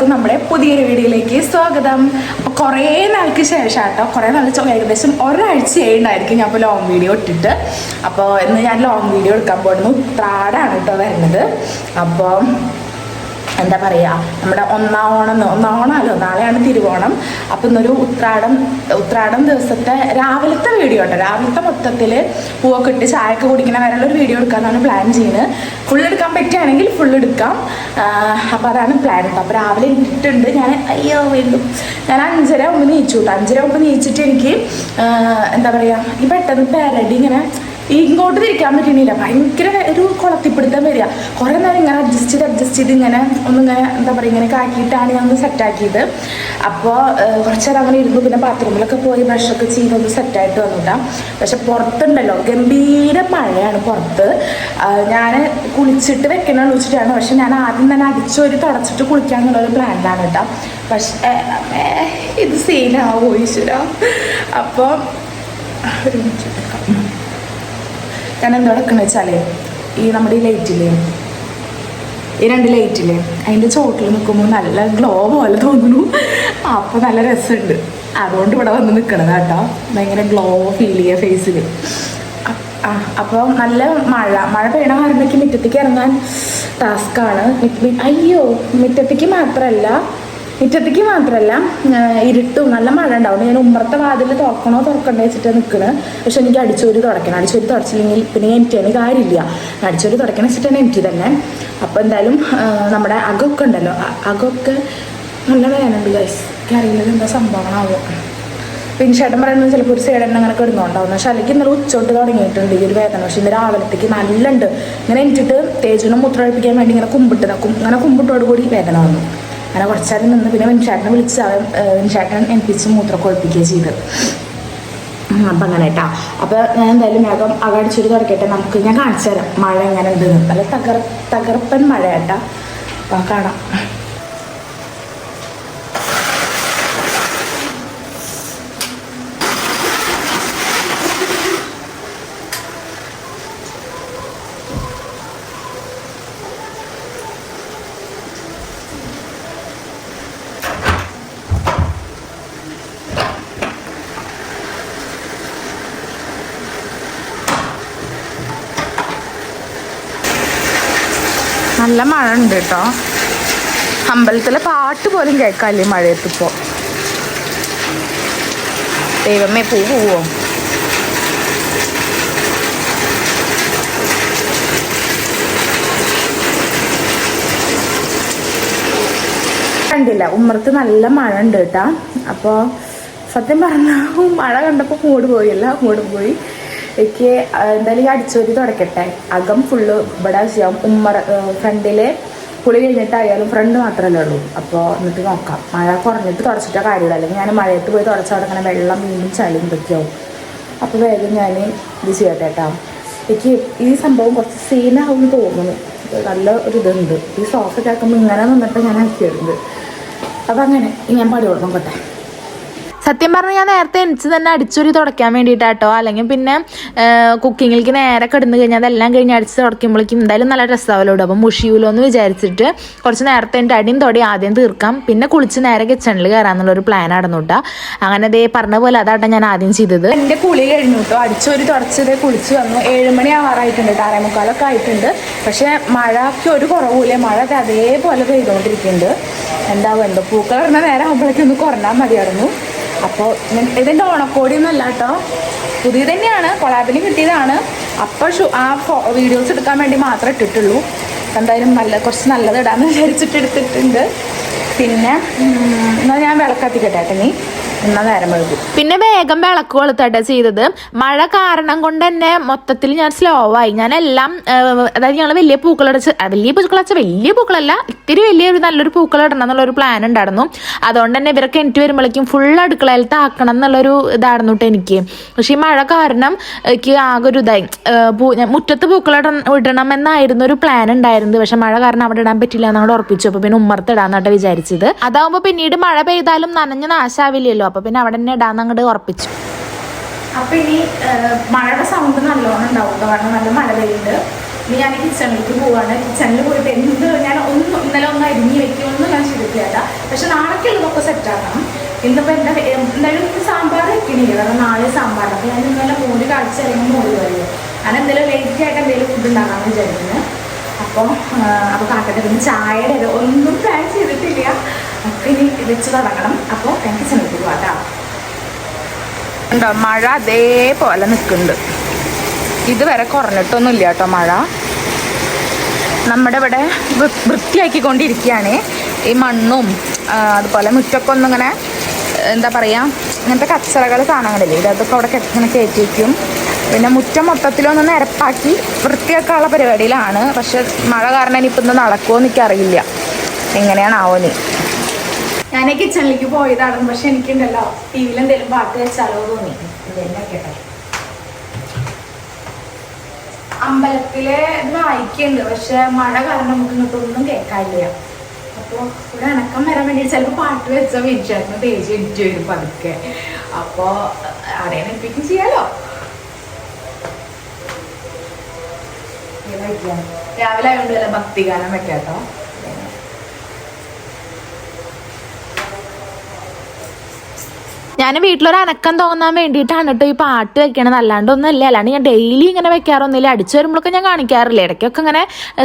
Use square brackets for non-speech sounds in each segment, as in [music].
എല്ലാവർക്കും നമ്മുടെ പുതിയൊരു വീഡിയോയിലേക്ക് സ്വാഗതം. കുറേ നാൾക്ക് ശേഷം കേട്ടോ കുറേ നാൾ ഏകദേശം ഏകദേശം ഒരാഴ്ചയായിട്ടുണ്ടായിരിക്കും ഞാൻ ഇപ്പോൾ ലോങ് വീഡിയോ ഇട്ടിട്ട്. അപ്പോൾ ഇന്ന് ഞാൻ ലോങ് വീഡിയോ എടുക്കാൻ പോയിരുന്നു ഉത്രാടാണ് കേട്ടോ വരുന്നത്. അപ്പോൾ എന്താ പറയുക നമ്മുടെ ഒന്നാം ഓണം എന്ന് ഒന്നാം ഓണമല്ലോ നാളെയാണ് തിരുവോണം. അപ്പം ഇന്നൊരു ഉത്രാടം ഉത്രാടം ദിവസത്തെ രാവിലത്തെ വീഡിയോ ഉണ്ട് രാവിലത്തെ മൊത്തത്തിൽ പൂവൊക്കെ ഇട്ട് ചായയൊക്കെ കുടിക്കണ വരെയുള്ള ഒരു വീഡിയോ എടുക്കാമെന്നാണ് പ്ലാൻ ചെയ്യുന്നത് ഫുൾ എടുക്കാൻ പറ്റുകയാണെങ്കിൽ ഫുൾ എടുക്കാം. അപ്പോൾ അതാണ് പ്ലാൻ കേട്ടോ അപ്പോൾ രാവിലെ ഇട്ടിട്ടുണ്ട് ഞാൻ അയ്യോ വീണ്ടും ഞാൻ അഞ്ചര മുമ്പ് നീച്ചു കേട്ടോ അഞ്ചര മുമ്പ് നീച്ചിട്ട് എനിക്ക് എന്താ പറയുക ഈ പെട്ടെന്ന് പേരടി ഇങ്ങനെ ഇങ്ങോട്ട് തിരിക്കാൻ പറ്റുന്നില്ല ഭയങ്കര ഒരു കുളത്തിപ്പിടുത്തം വരിക. കുറേ നേരം ഇങ്ങനെ അഡ്ജസ്റ്റ് ചെയ്ത് അഡ്ജസ്റ്റ് ചെയ്ത് ഇങ്ങനെ ഒന്നിങ്ങനെ എന്താ പറയുക ഇങ്ങനെ കാക്കിയിട്ടാണ് ഞാൻ ഒന്ന് സെറ്റാക്കിയത് അപ്പോൾ കുറച്ച് നേരം അങ്ങനെ ഇരുന്നു. പിന്നെ ബാത്റൂമിലൊക്കെ പോയി ബ്രഷൊക്കെ ചെയ്ത് ഒന്ന് സെറ്റായിട്ട് വന്നിട്ടാ പക്ഷെ പുറത്തുണ്ടല്ലോ ഗംഭീര മഴയാണ് പുറത്ത്. ഞാൻ കുളിച്ചിട്ട് വെക്കണമെന്ന് വെച്ചിട്ടാണ്. പക്ഷെ ഞാൻ ആദ്യം തന്നെ അടിച്ചൊരു തുടച്ചിട്ട് കുളിക്കാന്നുള്ളൊരു പ്ലാനിലാണ് കേട്ടോ. പക്ഷേ ഇത് സീനാവോ ഈശ്വര? അപ്പോൾ ഒരു മിനിറ്റ് ഞാൻ എന്താ എടുക്കണെന്ന് വെച്ചാലേ ഈ നമ്മുടെ ഈ ലൈറ്റില്ലേ ഈ രണ്ട് ലൈറ്റില്ലേ അതിന്റെ ചോട്ടിൽ നിൽക്കുമ്പോൾ നല്ല ഗ്ലോ പോലെ തോന്നുന്നു. അപ്പോൾ നല്ല രസമുണ്ട്. അതുകൊണ്ട് ഇവിടെ വന്ന് നിൽക്കണത് കേട്ടോ. ഭയങ്കര ഗ്ലോ ഫീൽ ചെയ്യുക ഫേസിൽ അപ്പോൾ നല്ല മഴ. മഴ പെയ്യണ കാരണത്തേക്ക് മുറ്റത്തേക്ക് ഇറങ്ങാൻ ടാസ്ക്കാണ് അയ്യോ മുറ്റത്തേക്ക് മാത്രമല്ല മുറ്റത്തേക്ക് മാത്രമല്ല ഇരുട്ടും നല്ല മഴ ഉണ്ടാവും. ഞാൻ ഉമ്മറത്തെ വാതിൽ തുറക്കണോ തുറക്കണ്ടേ വെച്ചിട്ട് നിൽക്കുന്നത് പക്ഷെ എനിക്ക് അടിച്ചോരി തുടക്കണം. അടിച്ചോരി തുടച്ചില്ലെങ്കിൽ പിന്നെ എനിക്കാണ് കാര്യമില്ല. അടിച്ചോരി തുടക്കണ വെച്ചിട്ടാണ് എനിക്ക് തന്നെ. അപ്പോൾ എന്തായാലും നമ്മുടെ അകമൊക്കെ ഉണ്ടല്ലോ. അകമൊക്കെ നല്ല വേനുണ്ട് ഗൈസ് എനിക്കറിയില്ല എന്താ സംഭവമാവോ പിന്നെ ചേട്ടൻ പറയുന്നത് ചിലപ്പോൾ ഒരു സൈഡ് തന്നെ അങ്ങനെ കിടന്നുണ്ടാവും പക്ഷെ അല്ലെങ്കിൽ ഇന്നലെ ഉച്ചോട്ട് തുടങ്ങിയിട്ടുണ്ട് ഈ ഒരു വേദന. പക്ഷെ ഇന്ന് രാവിലത്തേക്ക് നല്ല ഉണ്ട് ഇങ്ങനെ എനിച്ചിട്ട് തേജുനെ മൂത്രമൊഴിപ്പിക്കാൻ വേണ്ടി ഇങ്ങനെ കുമ്പിട്ട് ഇങ്ങനെ കുമ്പിട്ടോടുകൂടി വേദന വന്നു. അങ്ങനെ കുറച്ചേരം നിന്ന് പിന്നെ വിൻഷാട്ടിനെ വിളിച്ച് അവൻ എനിപ്പിച്ച് മൂത്രമൊക്കെ ഒഴിപ്പിക്കുകയും ചെയ്ത് അപ്പം അങ്ങനെ കേട്ടാ അപ്പോൾ ഞാൻ എന്തായാലും വേഗം അകടിച്ചൊരു തുടക്കട്ടെ. നമുക്ക് ഞാൻ കാണിച്ചു തരാം. മഴ എങ്ങനെ ഉണ്ട് നല്ല തകർ തകർപ്പൻ മഴ കേട്ടാ അപ്പം കാണാം. നല്ല മഴ ഉണ്ട് കേട്ടോ. അമ്പലത്തിലെ പാട്ട് പോലും കേൾക്കാല്ലേ മഴയത്തിപ്പോ? ദൈവമേ പൂ പോവോ? കണ്ടില്ല ഉമ്മറത്ത് നല്ല മഴ ഉണ്ട് കേട്ടാ. അപ്പോൾ സത്യം പറഞ്ഞാൽ മഴ കണ്ടപ്പോൾ മൂട് പോയില്ല മൂട് പോയി. എനിക്ക് എന്തായാലും ഈ അടിച്ചോരി തുടക്കട്ടെ. അകം ഫുള്ള് ഇവിടെ ചെയ്യാം. ഉമ്മറ ഫ്രണ്ടിലെ കുളി കഴിഞ്ഞിട്ടായാലും ഫ്രണ്ട് മാത്രമല്ലേ ഉള്ളൂ. അപ്പോൾ എന്നിട്ട് നോക്കാം. മഴ കുറഞ്ഞിട്ട് തുടച്ചിട്ട കാര്യമില്ല അല്ലെങ്കിൽ ഞാൻ മഴയത്ത് പോയി തുടച്ചാൽ അങ്ങനെ വെള്ളം വീണ്ടും ചളിയും ഇതൊക്കെയാവും. അപ്പോൾ വേഗം ഞാൻ ഇത് ചെയ്യട്ടെ കേട്ടോ എനിക്ക് ഈ സംഭവം കുറച്ച് സീനാവും തോന്നുന്നു. നല്ല ഒരു ഇതുണ്ട്. ഈ സോഫ്റ്റ് ആക്കുമ്പോൾ ഇങ്ങനെ നിന്നിട്ട് ഞാൻ ആക്കിയിട്ടുണ്ട് അപ്പം അങ്ങനെ ഞാൻ പടി കൊടുക്കും കേട്ടെ സത്യം പറഞ്ഞാൽ ഞാൻ നേരത്തെ എനിച്ച് തന്നെ അടിച്ചൊരു തുടയ്ക്കാൻ വേണ്ടിയിട്ടാട്ടോ. അല്ലെങ്കിൽ പിന്നെ കുക്കിങ്ങിലേക്ക് നേരെ കിടന്നു കഴിഞ്ഞാൽ അതെല്ലാം കഴിഞ്ഞ് അടിച്ച് തുടയ്ക്കുമ്പോഴേക്കും എന്തായാലും നല്ല രസമാവല്ലോ അപ്പം മുഷിയൂലോ എന്ന് വിചാരിച്ചിട്ട് കുറച്ച് നേരത്തെ എന്റെ അടിയും തൊടി ആദ്യം തീർക്കാം. പിന്നെ കുളിച്ച് നേരെ കിച്ചണിൽ കയറാന്നുള്ളൊരു പ്ലാൻ നടന്നുട്ടാ അങ്ങനെ അതേ പറഞ്ഞ പോലെ അതാട്ടോ ഞാൻ ആദ്യം ചെയ്തത്. എന്റെ കുളി കഴിഞ്ഞു കേട്ടോ. അടിച്ചൊരു തുടച്ചത് കുളിച്ച് വന്നു. ഏഴുമണി ആവാറായിട്ടുണ്ട് കേട്ടോ. അരമുക്കാലൊക്കെ ആയിട്ടുണ്ട്. പക്ഷേ മഴയ്ക്ക് ഒരു കുറവില്ല മഴ അതേപോലെ പെയ്തുകൊണ്ടിരിക്കുന്നുണ്ട് എന്താ വേണ്ട പൂക്കൾ ഇടുന്ന നേരം ആകുമ്പോഴേക്കും ഒന്ന് കുറഞ്ഞാൽ മതിയായിരുന്നു. അപ്പോൾ ഇതിന്റെ ഓണക്കോടി അല്ല കേട്ടോ. പുതിയ തന്നെയാണ് കൊളാബിന് കിട്ടിയതാണ്. അപ്പോൾ ഷു ആ വീഡിയോസ് എടുക്കാൻ വേണ്ടി മാത്രമേ ഇട്ടിട്ടുള്ളൂ. എന്തായാലും നല്ല കുറച്ച് നല്ലത് ഇടാമെന്ന് വിചാരിച്ചിട്ട് എടുത്തിട്ടുണ്ട്. പിന്നെ എന്നാൽ ഞാൻ വിളക്കത്തിക്കട്ടെ കേട്ടോ നീ പിന്നെ വേഗം വിളക്ക് കൊളുത്തട്ടെ ചെയ്തത്. മഴ കാരണം കൊണ്ട് തന്നെ മൊത്തത്തിൽ ഞാൻ സ്ലോ ആയി. ഞാൻ എല്ലാം അതായത് ഞങ്ങൾ വലിയ പൂക്കളടച്ച് വലിയ പൂക്കളച്ച വലിയ പൂക്കളല്ല ഇത്തിരി വലിയ ഒരു നല്ലൊരു പൂക്കൾ ഇടണം എന്നുള്ളൊരു പ്ലാൻ ഉണ്ടായിരുന്നു. അതുകൊണ്ട് തന്നെ ഇവരൊക്കെ എനിക്ക് വരുമ്പോഴേക്കും ഫുൾ അടുക്കളയിൽ താക്കണം എന്നുള്ളൊരു ഇതായിരുന്നു കേട്ടോ എനിക്ക്. പക്ഷേ ഈ മഴ കാരണം എനിക്ക് ആകെ ഒരു ഇതായി. മുറ്റത്ത് പൂക്കൾ ഇടണം എന്നായിരുന്നു ഒരു പ്ലാൻ ഉണ്ടായിരുന്നത്. പക്ഷെ മഴ കാരണം അവിടെ ഇടാൻ പറ്റില്ല എന്നോട് ഉറപ്പിച്ചു. അപ്പൊ പിന്നെ ഉമ്മർത്ത് ഇടാന്നാട്ടെ വിചാരിച്ചത്. അതാവുമ്പോ പിന്നീട് മഴ പെയ്താലും നനഞ്ഞ നാശാവില്ലല്ലോ. അപ്പൊ പിന്നെ അവിടെ തന്നെ ഇടാന്ന് അങ്ങോട്ട് ഉറപ്പിച്ചു. അപ്പൊ ഇനി മഴയുടെ സൗണ്ട് നല്ലോണം ഉണ്ടാവും കാരണം നല്ല മഴ പെയ്യുന്നുണ്ട്. ഇനി ഞാൻ കിച്ചണിലേക്ക് പോവാണ്. കിച്ചണിൽ പോയിട്ട് എന്ത് ഞാൻ ഒന്നും ഇന്നലെ ഒന്ന് അരിഞ്ഞ് വെക്കുമെന്ന് ഞാൻ ചെയ്തിട്ടില്ല പക്ഷെ നാളേക്കുള്ളതൊക്കെ സെറ്റ് ആക്കണം. ഇന്നിപ്പോൾ എന്താ എന്തായാലും എനിക്ക് സാമ്പാർ വെക്കണില്ല? കാരണം നാളെ സാമ്പാർ. അപ്പോൾ ഞാൻ ഇന്നലെ മോര് കാഴ്ച അല്ലെങ്കിൽ മോര് വരുമോ ഞാൻ എന്തെങ്കിലും ലേറ്റ് ആയിട്ട് എന്തെങ്കിലും ഫുഡ് ഉണ്ടാക്കാമെന്ന് വിചാരിക്കുന്നു. അപ്പോൾ അപ്പോൾ കാക്കട്ടെ പിന്നെ ചായയുടെ ഒന്നും പ്ലാൻ ചെയ്തിട്ടില്ല. ഇനി വെച്ച് തുടങ്ങണം. അപ്പോൾ എനിക്ക് ചെന്നിട്ട് പോകാം ഉണ്ടോ മഴ അതേപോലെ നിൽക്കുന്നുണ്ട് ഇതുവരെ കുറഞ്ഞിട്ടൊന്നുമില്ല കേട്ടോ മഴ. നമ്മുടെ ഇവിടെ വൃത്തിയാക്കിക്കൊണ്ടിരിക്കുകയാണ്. ഈ മണ്ണും അതുപോലെ മുറ്റൊക്കെ ഒന്നിങ്ങനെ എന്താ പറയുക ഇങ്ങനത്തെ കച്ചറകൾ സാധനങ്ങളില്ലേ ഇതൊക്കെ അവിടെ കിടക്കുന്ന കയറ്റി വയ്ക്കും പിന്നെ മുറ്റം മൊത്തത്തിലൊന്ന് നിരപ്പാക്കി വൃത്തിയാക്കാനുള്ള പരിപാടിയിലാണ്. പക്ഷെ മഴ കാരണം ഇനിയിപ്പോൾ ഇന്ന് നടക്കുമോ എനിക്കറിയില്ല. എങ്ങനെയാണാവോ നീ ഞാൻ കിച്ചണിലേക്ക് പോയതാണ് പക്ഷെ എനിക്കുണ്ടല്ലോ. ടി വിയിൽ എന്തെങ്കിലും പാട്ട് വെച്ചാലോ തോന്നി. അമ്പലത്തിലെ ഇത് വായിക്കുന്നുണ്ട് പക്ഷെ മഴ കാരണം നമുക്ക് ഇങ്ങോട്ടൊന്നും കേൾക്കാനില്ല അപ്പോൾ ഒരു അണക്കം വരാൻ വേണ്ടി ചിലപ്പോൾ പാട്ട് വെച്ച വീഴ്ചയായിരുന്നു തേജ് എഡിറ്റ് വരും പതുക്കെ. അപ്പോൾ ആരെയും എപ്പിക്കും ചെയ്യാലോ. രാവിലെ ആയതുകൊണ്ട് വല്ല ഭക്തിഗാനം വെക്കാട്ടോ. ഞാൻ വീട്ടിലൊരു അനക്കം തോന്നാൻ വേണ്ടിയിട്ടാണ് കേട്ടോ ഈ പാട്ട് വെക്കണത്. അല്ലാണ്ട് ഒന്നുമില്ല അല്ലാണ്ട് ഞാൻ ഡെയിലി ഇങ്ങനെ വെക്കാറൊന്നുമില്ല അടിച്ചു വരുമ്പോഴൊക്കെ ഞാൻ കാണിക്കാറില്ല. ഇടയ്ക്കൊക്കെ ഇങ്ങനെ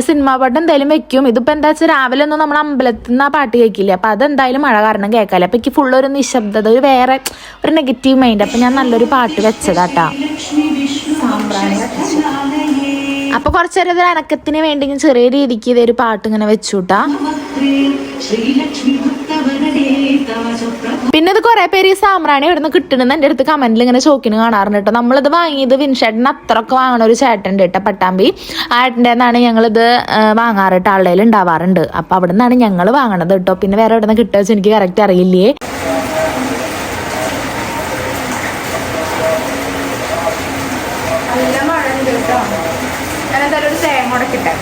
സിനിമാ പാട്ട് എന്തായാലും വെക്കും. ഇതിപ്പോൾ എന്താ വെച്ചാൽ രാവിലെ ഒന്നും നമ്മൾ അമ്പലത്തിൽ നിന്ന് ആ പാട്ട് കേൾക്കില്ല. അപ്പോൾ അതെന്തായാലും മഴ കാരണം കേൾക്കാല്ല. അപ്പോൾ എനിക്ക് ഫുള്ളൊരു നിശബ്ദത ഒരു വേറെ ഒരു നെഗറ്റീവ് മൈൻഡ് അപ്പോൾ ഞാൻ നല്ലൊരു പാട്ട് വെച്ചതാട്ടാ. അപ്പൊ കുറച്ചു അപ്പോൾ കുറച്ച് നേരം ഇതൊരു അനക്കത്തിന് വേണ്ടി ഞാൻ ചെറിയ രീതിക്ക് ഇതൊരു പാട്ട് ഇങ്ങനെ വെച്ചുട്ടാ. പിന്നെ ഇത് കുറെ പേര് ഈ സാമ്രാണി ഇവിടുന്ന് കിട്ടണെന്ന് എന്റെ അടുത്ത് കമന്റിൽ ഇങ്ങനെ ചോക്കിന് കാണാറുണ്ട് കേട്ടോ നമ്മളിത് വാങ്ങിയത് വിൻഷേട്ടന് അത്രയൊക്കെ വാങ്ങണ ഒരു ചേട്ടന്റെ കേട്ടോ പട്ടാമ്പി. ആ ഏട്ടന്റെ നിന്നാണ് ഞങ്ങളിത് വാങ്ങാറ് ആളുടെ ഉണ്ടാവാറുണ്ട് അപ്പോൾ അവിടെ നിന്നാണ് ഞങ്ങൾ വാങ്ങണത് കേട്ടോ പിന്നെ വേറെ എവിടെ നിന്ന് കിട്ടുക എനിക്ക് കറക്റ്റ് അറിയില്ലേ നല്ല മഴ ഉണ്ട് കേട്ടോ ഞാൻ എന്തായാലും ഒരു തേങ്ങ ഉടക്കിട്ടെ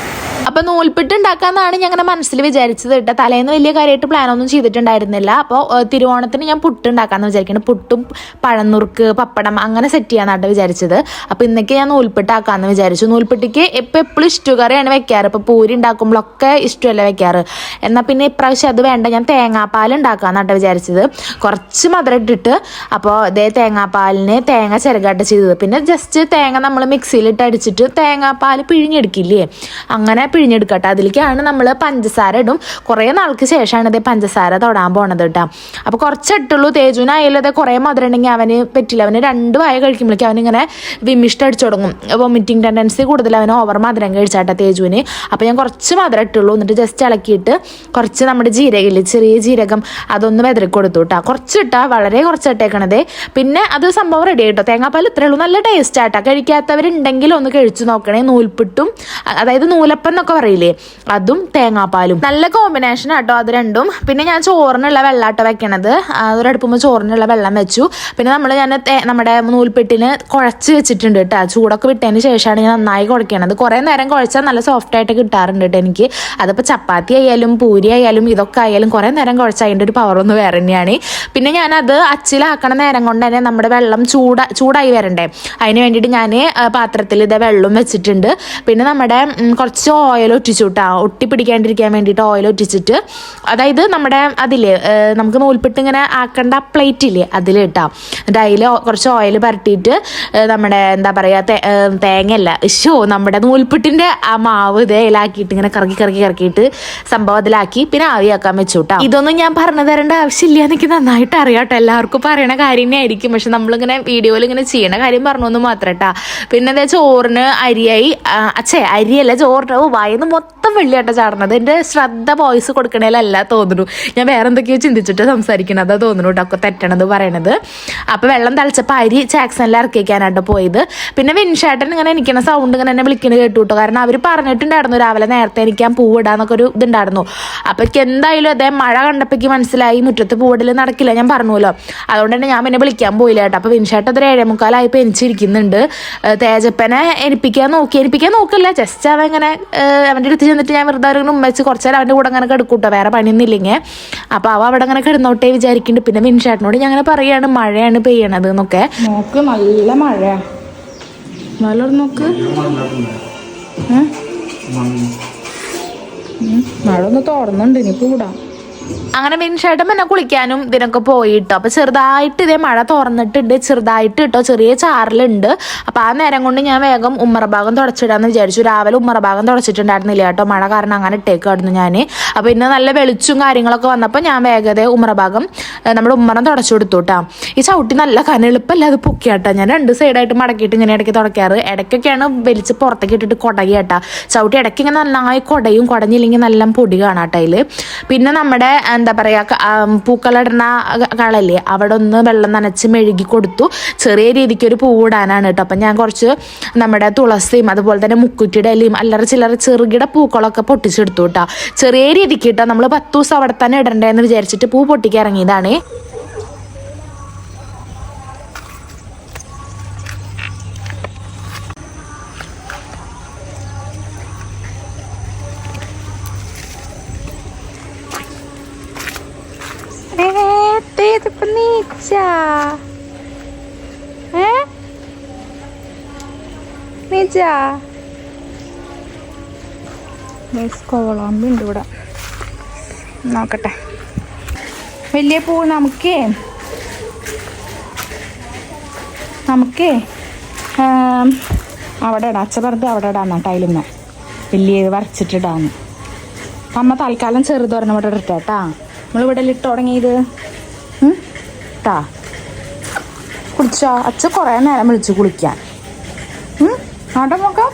അപ്പൊ നൂൽപ്പിട്ട് ഉണ്ടാക്കാന്നാണ് ഞാൻ അങ്ങനെ മനസ്സിൽ വിചാരിച്ചത് കേട്ടോ. തലേന്ന് വലിയ കാര്യമായിട്ട് പ്ലാൻ ഒന്നും ചെയ്തിട്ടുണ്ടായിരുന്നില്ല. അപ്പോൾ തിരുവോണത്തിന് ഞാൻ പുട്ട് ഉണ്ടാക്കാന്ന് വിചാരിക്കുന്നത് പുട്ടും പഴനുറുക്ക് പപ്പടം അങ്ങനെ സെറ്റ് ചെയ്യാന്നാട്ട് വിചാരിച്ചത്. അപ്പോൾ ഇന്നൊക്കെ ഞാൻ നൂൽപ്പിട്ടാക്കാന്ന് വിചാരിച്ചു. നൂൽപ്പിട്ടിക്ക് ഇപ്പൊ എപ്പോഴും ഇഷ്ടുകറിയാണ് വെക്കാറ്. ഇപ്പോൾ പൂരി ഉണ്ടാക്കുമ്പോഴൊക്കെ ഇഷ്ടമല്ല വെക്കാറ്. എന്നാൽ പിന്നെ ഇപ്രാവശ്യം അത് വേണ്ട. ഞാൻ തേങ്ങാപ്പാൽ ഉണ്ടാക്കാന്നാട്ട് വിചാരിച്ചത്. കുറച്ച് മധുരം ഇട്ടിട്ട് അപ്പോൾ ഇതേ തേങ്ങാപ്പാലിന് തേങ്ങ ചിരകാട്ട് ചെയ്തത്. പിന്നെ ജസ്റ്റ് തേങ്ങ നമ്മൾ മിക്സിയിലിട്ട് അടിച്ചിട്ട് തേങ്ങാപ്പാൽ പിഴിഞ്ഞെടുക്കില്ലേ? അങ്ങനെ പിഴിഞ്ഞെടുക്കട്ടെ. അതിലേക്കാണ് നമ്മൾ പഞ്ചസാര ഇടും. കുറേ നാൾക്ക് ശേഷമാണ് ഇതേ പഞ്ചസാര തൊടാൻ പോണത് കേട്ടോ. അപ്പോൾ കുറച്ചിട്ടുള്ളൂ. തേജുവിനായാലും അതേ കുറേ മധുരം ഉണ്ടെങ്കിൽ അവന് പറ്റില്ല. അവന് രണ്ട് വായ കഴിക്കുമ്പോഴേക്കും അവനിങ്ങനെ വിമിഷ്ടം അടിച്ചു തുടങ്ങും. വൊമിറ്റിംഗ് ടെൻഡൻസി കൂടുതൽ അവന് ഓവർ മധുരം കഴിച്ചാട്ടെ തേജുവിന്. അപ്പോൾ ഞാൻ കുറച്ച് മധുരം ഇട്ടുള്ളൂ. എന്നിട്ട് ജസ്റ്റ് ഇളക്കിയിട്ട് കുറച്ച് നമ്മുടെ ജീരകമില്ലേ ചെറിയ ജീരകം അതൊന്ന് വെതറി കൊടുത്തു കേട്ടോ. കുറച്ചിട്ടാ വളരെ കുറച്ച് ഇട്ടേക്കണതേ പിന്നെ അത് സംഭവം റെഡി ആയിട്ടോ. തേങ്ങാപ്പാൽ ഇത്രേ ഉള്ളൂ. നല്ല ടേസ്റ്റ് ആട്ടാ. കഴിക്കാത്തവരുണ്ടെങ്കിൽ ഒന്ന് കഴിച്ചു നോക്കണേ. നൂൽപ്പിട്ടും അതായത് നൂലപ്പം എന്നൊക്കെ പറയില്ലേ? അതും തേങ്ങാപ്പാലും. നല്ല കോമ്പിനേഷൻ ആട്ടോ അത് രണ്ടും. പിന്നെ ഞാൻ ചോറിനുള്ള വെള്ളാട്ടോ വെക്കണത്. അതൊരടുപ്പുമ്പോൾ ചോറിനുള്ള വെള്ളം വെച്ചു. പിന്നെ നമ്മൾ ഞാൻ നമ്മുടെ നൂൽപ്പെട്ടിന് കുഴച്ച് വെച്ചിട്ടുണ്ട് കേട്ടോ ചൂടൊക്കെ വിട്ടതിന് ശേഷമാണ് ഞാൻ നന്നായി കുഴക്കണത്. കുറേ നേരം കുഴച്ചാൽ നല്ല സോഫ്റ്റ് ആയിട്ട് കിട്ടാറുണ്ട് കേട്ടോ എനിക്ക്. അതിപ്പോൾ ചപ്പാത്തി ആയാലും പൂരി ആയാലും ഇതൊക്കെ ആയാലും കുറേ നേരം കുഴച്ചാൽ അതിന്റെ ഒരു പവർ ഒന്ന് വേറെ തന്നെയാണ്. പിന്നെ ഞാനത് അച്ചിലാക്കണ നേരം കൊണ്ട് തന്നെ നമ്മുടെ വെള്ളം ചൂട ചൂടായി വരണ്ടേ. അതിന് വേണ്ടിയിട്ട് ഞാൻ പാത്രത്തിൽ ഇതേ വെള്ളം വെച്ചിട്ടുണ്ട്. പിന്നെ നമ്മുടെ കുറച്ച് ഓയിൽ ഒറ്റിച്ചു കേട്ടോ ഒട്ടിപ്പിടിക്കാണ്ടിരിക്കാൻ വേണ്ടിയിട്ട് ഓയിൽ ഒറ്റിച്ചിട്ട്. അതായത് നമ്മുടെ അതില്ലേ നമുക്ക് നൂൽപ്പെട്ട് ഇങ്ങനെ ആക്കേണ്ട പ്ലേറ്റ് ഇല്ലേ അതിൽ ഇട്ടാം. എന്നിട്ട് അതിൽ കുറച്ച് ഓയിൽ പരട്ടിയിട്ട് നമ്മുടെ എന്താ പറയുക തേങ്ങയല്ല ഷോ നമ്മുടെ നൂൽപ്പെട്ടിന്റെ ആ മാവ് ഇതേലാക്കിയിട്ട് ഇങ്ങനെ കറക്കി കറക്കി കറക്കിയിട്ട് സംഭവം അതിലാക്കി പിന്നെ ആവിയാക്കാൻ വെച്ചു കേട്ടോ ഇതൊന്നും ഞാൻ പറഞ്ഞു തരേണ്ട ആവശ്യമില്ല എനിക്ക് നന്നായിട്ട് അറിയാട്ടോ. എല്ലാവർക്കും പറയണ കാര്യം തന്നെയായിരിക്കും പക്ഷെ നമ്മളിങ്ങനെ വീഡിയോയിൽ ഇങ്ങനെ ചെയ്യണ കാര്യം പറഞ്ഞു എന്ന് മാത്രം കേട്ടാ പിന്നെ എന്താ ചോറിന് അരിയായി അച്ഛേ അരിയല്ല ചോറിന് ഓ വായന്ന് മൊത്തം വെള്ളിയാട്ട ചാടണത് എന്റെ ശ്രദ്ധ വോയിസ് കൊടുക്കണേലല്ല തോന്നുന്നു. ഞാൻ വേറെ എന്തൊക്കെയോ ചിന്തിച്ചിട്ട് സംസാരിക്കണതാ തോന്നുന്നു കേട്ടോ തെറ്റണത് പറയണത്. അപ്പോൾ വെള്ളം തളിച്ചപ്പോൾ അരി ചാക്സണിൽ ഇറക്കിക്കാനായിട്ട് പോയത്. പിന്നെ വിൻഷേട്ടൻ ഇങ്ങനെ എനിക്കണ സൗണ്ട് ഇങ്ങനെ എന്നെ വിളിക്കുന്നത് കേട്ടു കേട്ടോ കാരണം അവർ പറഞ്ഞിട്ടുണ്ടായിരുന്നു രാവിലെ നേരത്തെ എനിക്ക് ഞാൻ പൂവിടാന്നൊക്കെ ഒരു ഇതുണ്ടായിരുന്നു. അപ്പോൾ എനിക്ക് എന്തായാലും അതേ മഴ കണ്ടപ്പോഴേക്ക് മനസ്സിലായി മുറ്റത്ത് പൂവിടൽ നടക്കില്ല ഞാൻ പറഞ്ഞുല്ലോ അതുകൊണ്ട് തന്നെ ഞാൻ പിന്നെ വിളിക്കാൻ പോയില്ല കേട്ടോ. അപ്പോൾ വിൻഷേട്ടൻ ഒരു ഏഴേ മുക്കാലായപ്പോൾ എനിച്ചിരിക്കുന്നുണ്ട് തേജപ്പനെ എനിപ്പിക്കാൻ നോക്കി. എനിപ്പിക്കാൻ നോക്കില്ല ജസ്റ്റ് അവൻ ഇങ്ങനെ അവന്റെ അടുത്ത് ചെന്നിട്ട് ഞാൻ വെറുതെ ഒരു ഉമ്മച്ച് കുറച്ച് നേരം അവന്റെ കൂടെ അങ്ങനെ കിടക്കൂട്ടോ വേറെ പണിയൊന്നും ഇല്ലെങ്കിൽ അപ്പോൾ അവ അവിടെ അങ്ങനെ കിടന്നോട്ടേ വിചാരിക്കുന്നുണ്ട് പിന്നെ വിൻഷേട്ടനോട് ഞാൻ അങ്ങനെ പറയാണ് മഴയാണ് പെയ്യണത് എന്നൊക്കെ. നോക്ക് നല്ല മഴ നോക്ക്? മഴ ഒന്ന് തോർന്നുണ്ട് ഇനിയിപ്പോ വിടാം അങ്ങനെ വിൻഷേട്ടൻ പിന്നെ കുളിക്കാനും ഇതിനൊക്കെ പോയിട്ടോ. അപ്പൊ ചെറുതായിട്ട് ഇതേ മഴ തുറന്നിട്ടുണ്ട് ചെറുതായിട്ട് കേട്ടോ ചെറിയ ചാറിലുണ്ട്. അപ്പൊ ആ നേരം കൊണ്ട് ഞാൻ വേഗം ഉമ്മറഭാഗം തുടച്ചിടാന്ന് വിചാരിച്ചു. രാവിലെ ഉമ്മറഭാഗം തുടച്ചിട്ടുണ്ടായിരുന്നില്ല കേട്ടോ മഴ കാരണം അങ്ങനെ ഇട്ടേക്കായിരുന്നു ഞാൻ അപ്പൊ പിന്നെ നല്ല വെളിച്ചും കാര്യങ്ങളൊക്കെ വന്നപ്പോൾ ഞാൻ വേഗത ഉമ്മറഭാഗം നമ്മുടെ ഉമ്മറം തുടച്ചു കൊടുത്തു കേട്ടോ ഈ ചവിട്ടി നല്ല കനെളുപ്പല്ല അത് പൊക്കിയാട്ടോ ഞാൻ രണ്ട് സൈഡായിട്ട് മടക്കിയിട്ട് ഇങ്ങനെ ഇടയ്ക്ക് തുടക്കാറ് ഇടയ്ക്കൊക്കെയാണ് വലിച്ച് പുറത്തേക്ക് ഇട്ടിട്ട് കുടകിയാട്ടാ ചവിട്ടി ഇടയ്ക്ക് ഇങ്ങനെ നന്നായി കൊടയും കുടഞ്ഞില്ലെങ്കിൽ നല്ല പൊടി കാണാട്ടോ അതിൽ പിന്നെ നമ്മുടെ എന്താ പറയുക പൂക്കളിടുന്ന കളല്ലേ അവിടെ ഒന്ന് വെള്ളം നനച്ച് മെഴുകി കൊടുത്തു. ചെറിയ രീതിക്ക് ഒരു പൂവിടാനാണ് കേട്ടോ. അപ്പം ഞാൻ കുറച്ച് നമ്മുടെ തുളസിയും അതുപോലെ തന്നെ മുക്കുറ്റിയുടെ ഇലയും അല്ലറ ചില്ലറ ചെറുകിട പൂക്കളൊക്കെ പൊട്ടിച്ചെടുത്തു കേട്ടോ. ചെറിയ രീതിക്ക് കേട്ടോ. നമ്മൾ പത്ത് ദിവസം അവിടെ തന്നെ ഇടണ്ടേന്ന് വിചാരിച്ചിട്ട് പൂ പൊട്ടിക്ക് ഇതിപ്പോ നീച്ച ഏ നീച്ച കോളാമ്പി ഉണ്ട് ഇവിടെ നോക്കട്ടെ വലിയ പൂ നമുക്കേ. നമുക്കേ. അവിടെ ഇടാം. അച്ഛ പറഞ്ഞത് അവിടെ ഇടാന്ന് ടൈലിന്ന് വലിയ വരച്ചിട്ടിടാന്ന്. അമ്മ തൽക്കാലം ചെറുതൊരെണ്ണം ഇവിടെ ഇട്ടേട്ടാ നമ്മളിവിടെ ഇട്ട് തുടങ്ങിയത്? ട്ടാ. കുളിച്ചോ? അച്ഛ കുറേ നേരം വിളിച്ചു കുളിക്കാൻ? ആട്ടെ നോക്കാം